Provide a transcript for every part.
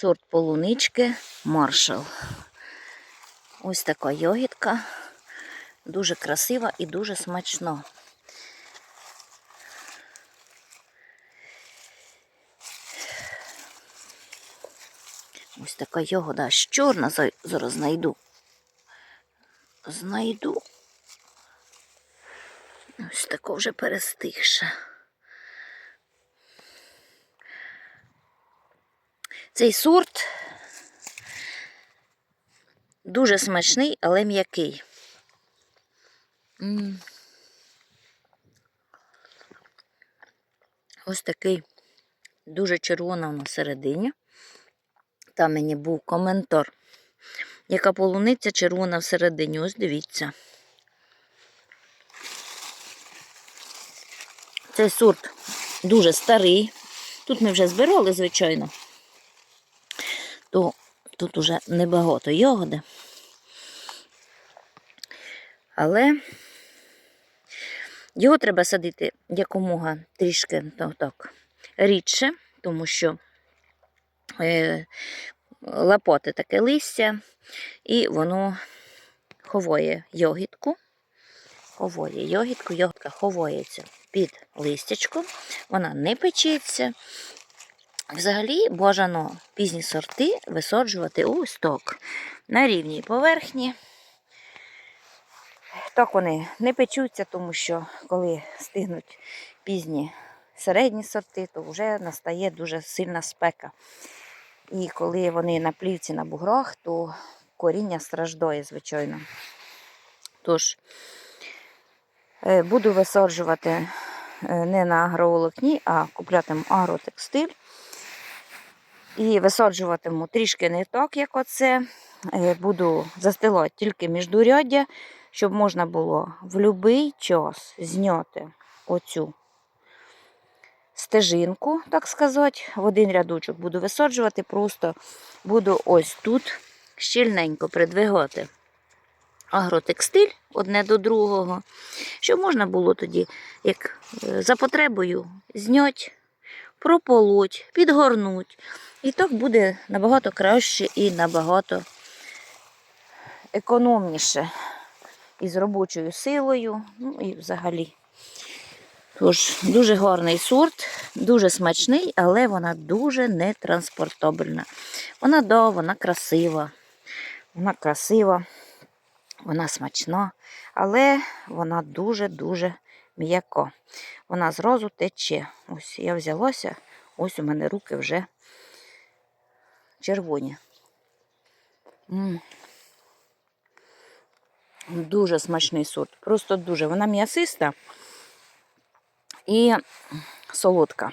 Сорт полунички маршал. Ось така йогітка. Дуже красива і дуже смачна. Ось така ягода аж чорна, за- зараз знайду. Знайду. Ось така вже перестигша. Цей сорт дуже смачний, але м'який. Ось такий дуже червона на середині. Там мені був коментар. Яка полуниця червона всередині, ось дивіться. Цей сорт дуже старий. Тут ми вже збирали, звичайно. То тут уже небагато ягоди. Але його треба садити якомога трішки ну, так, рідше, тому що е, лапоти таке листя, і воно ховує йогітку. Ховує йогітку, йогітка ховується під листячком, вона не печеться. Взагалі бажано пізні сорти висаджувати ось так, на рівній поверхні. Так вони не печуться, тому що коли стигнуть пізні середні сорти, то вже настає дуже сильна спека. І коли вони на плівці на буграх, то коріння страждає, звичайно. Тож, е, буду висаджувати е, не на агроволокні, а куплятиму агротекстиль. І висаджуватиму трішки не так, як оце. Е, Буду застилати тільки міждуряддя, щоб можна було в будь-який час зняти оцю стежинку, так сказати. В один рядочок буду висаджувати, просто буду ось тут щільненько придвигати агротекстиль одне до другого, щоб можна було тоді, як е, за потребою, зняти, прополоть, підгорнуть. І так буде набагато краще і набагато економніше і з робочою силою, ну і взагалі. Тож, дуже гарний сорт, дуже смачний, але вона дуже нетранспортабельна. Вона да, вона красива. Вона красива, вона смачна, але вона дуже-дуже м'яка. Вона зразу тече. Ось я взялася, ось у мене руки вже червоні. М. Дуже смачний сорт. Просто дуже. Вона м'ясиста і солодка.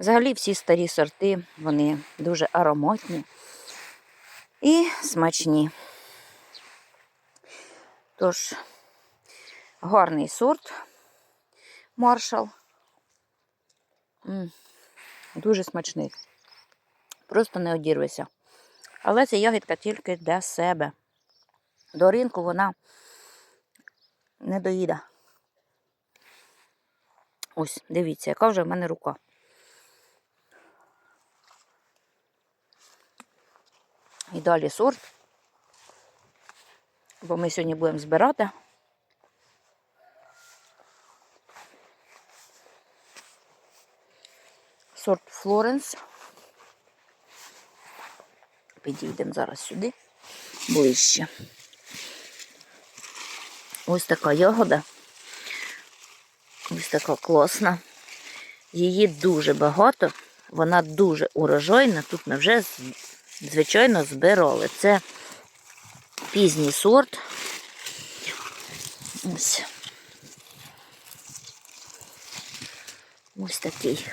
Взагалі всі старі сорти, вони дуже ароматні і смачні. Тож, гарний сорт маршал. Дуже смачний. Просто не одірвися. Але це ягідка тільки для себе. До ринку вона не доїде. Ось, дивіться, яка вже в мене рука. І далі сорт. Бо ми сьогодні будемо збирати. Сорт Флоренс. Підійдемо зараз сюди ближче. Ось така ягода. Ось така класна. Її дуже багато, вона дуже урожайна. Тут ми вже, звичайно, збирали. Це пізній сорт. Ось. Ось такий.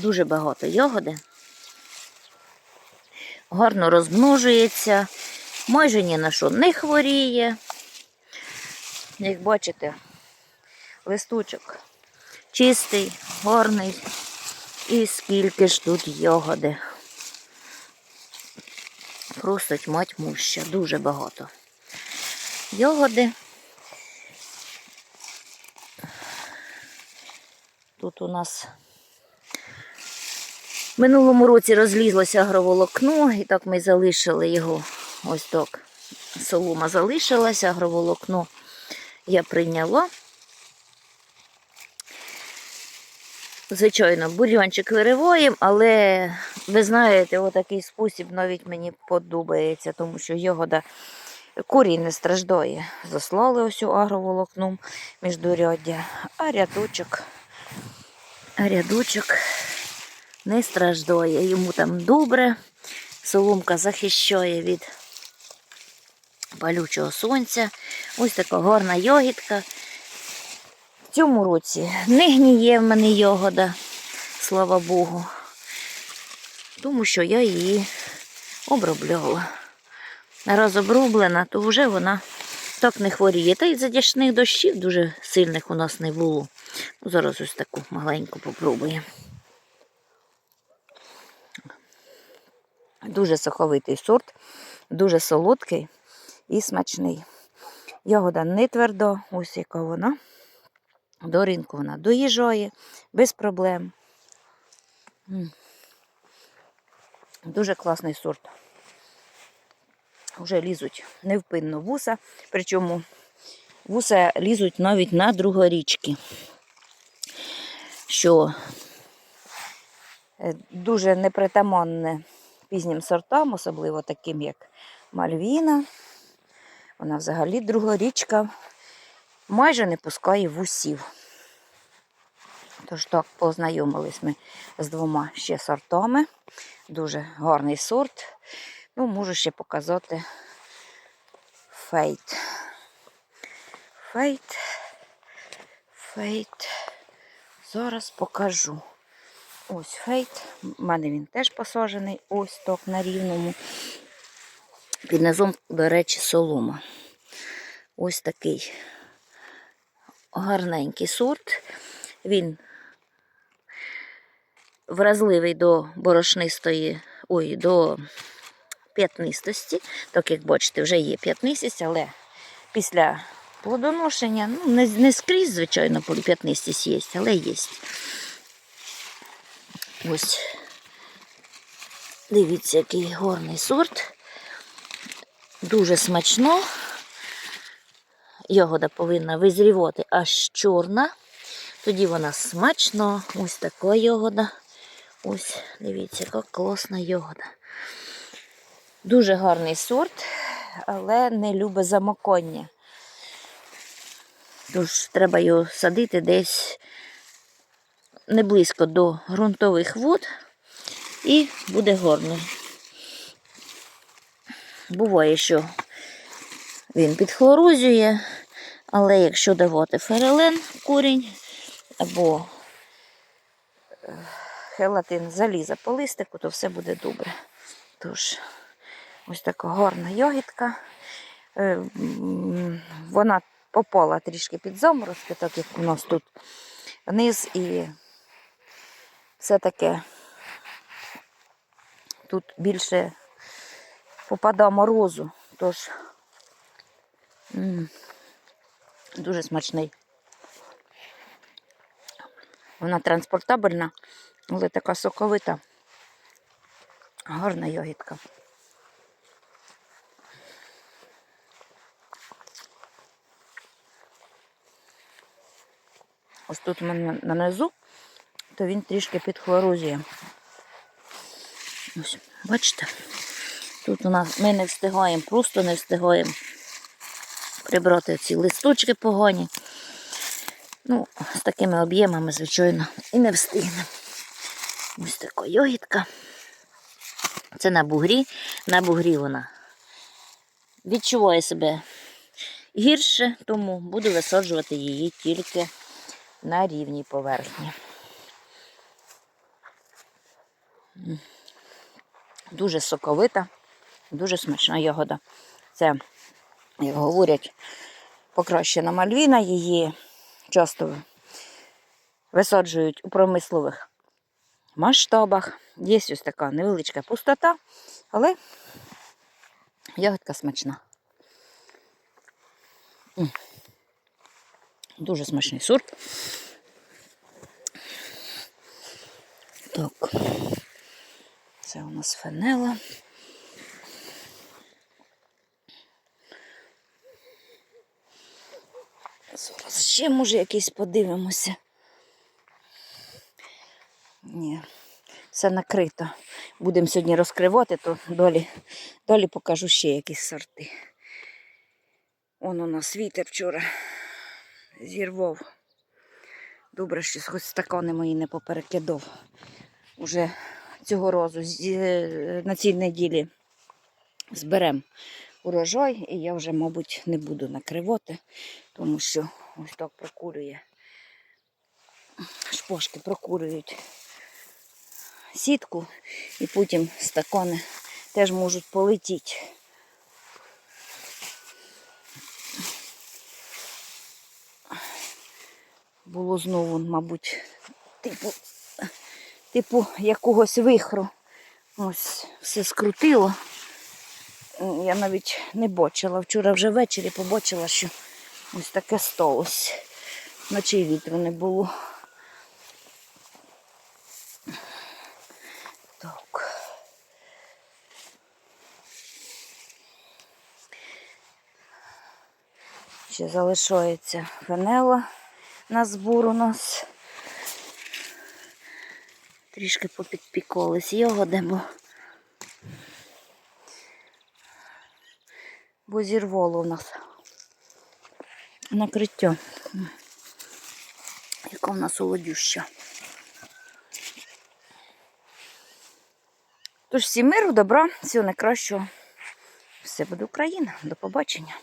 Дуже багато ягоди. Гарно розмножується, майже ні на що не хворіє. Як бачите, листочок чистий, гарний. І скільки ж тут ягоди. Просто тьма тьмуща, дуже багато. Ягоди. Тут у нас Минулому році розлізлося агроволокно, і так ми залишили його. Ось так. Солома залишилася, агроволокно я прийняла. Звичайно, бульйончик вириваємо, але ви знаєте, отакий спосіб навіть мені подобається, тому що ягода корінь не страждає. Заслали ось агроволокном міждуряддя, а рядочок, а рядочок не страждає. Йому там добре. Соломка захищає від палючого сонця. Ось така гарна йогітка. В цьому році не гніє в мене йогода, слава Богу. Тому що я її обробляла. Раз оброблена, то вже вона так не хворіє. Та й задяшних дощів дуже сильних у нас не було. Ну, зараз ось таку маленьку попробуємо. Дуже соковитий сорт, дуже солодкий і смачний. Ягода не тверда, ось яка вона. До ринку вона доїжджає без проблем. Дуже класний сорт. Вже лізуть невпинно вуса, причому вуса лізуть навіть на другорічки, що е, дуже непритаманне пізнім сортам, особливо таким, як Мальвіна. Вона взагалі другорічка майже не пускає вусів. Тож так, познайомились ми з двома ще сортами. Дуже гарний сорт. Ну, можу ще показати фейт. Фейт. Фейт. Зараз покажу. Ось фейт. У мене він теж посаджений. Ось так на рівному. Під низом, до речі, солома. Ось такий гарненький сорт. Він вразливий до борошнистої, ой, до п'ятнистості. Так як бачите, вже є п'ятнистість, але після плодоношення, ну, не, не скрізь, звичайно, п'ятнистість є, але є. Ось. Дивіться, який гарний сорт. Дуже смачно. Ягода повинна визрівати аж чорна. Тоді вона смачна. Ось така ягода. Ось, дивіться, яка класна ягода. Дуже гарний сорт, але не любить замокання. Тож треба його садити десь не близько до ґрунтових вод і буде гарний. Буває, що він підхлорозує, але якщо давати ферелен корінь або е, хелатин заліза по листику, то все буде добре. Тож, ось така гарна ягідка. Е, Вона попала трішки під заморозки, так як у нас тут низ і все таке тут більше попадає морозу, тож дуже смачний. Вона транспортабельна, але така соковита. Гарна йогітка. Ось тут у мене на низу, то він трішки підхлорозує. Ось, бачите? Тут у нас ми не встигаємо, просто не встигаємо прибрати ці листочки погані. Ну, з такими об'ємами, звичайно, і не встигнемо. Ось така йогітка. Це на бугрі. На бугрі вона відчуває себе гірше, тому буду висаджувати її тільки на рівній поверхні. М. Дуже соковита, дуже смачна ягода. Це, як говорять, покращена мальвіна, її часто висаджують у промислових масштабах. Є ось така невеличка пустота, але ягодка смачна. Дуже смачний сорт. Так. Це у нас фенела. Зараз ще може якийсь подивимося. Ні, все накрито. Будемо сьогодні розкривати, то долі, долі покажу ще якісь сорти. Он у нас вітер вчора зірвав. Добре, що хоч стакани мої не поперекидав. Уже цього разу е, на цій неділі зберемо урожай, і я вже, мабуть, не буду накривати, тому що ось так прокурює. Шпошки прокурюють сітку, і потім стакани теж можуть полетіти. Було знову, мабуть, типу, типу якогось вихру. Ось все скрутило. Я навіть не бачила. Вчора вже ввечері побачила, що ось таке сталося. Вночі й вітру не було. Так. Ще залишається фенела на збор у нас. Трішки попідпікались ягоди, бо, бо зірвало у нас накриття. Яка в нас солодюща. Тож всім миру, добра, всього найкращого. Все буде Україна. До побачення.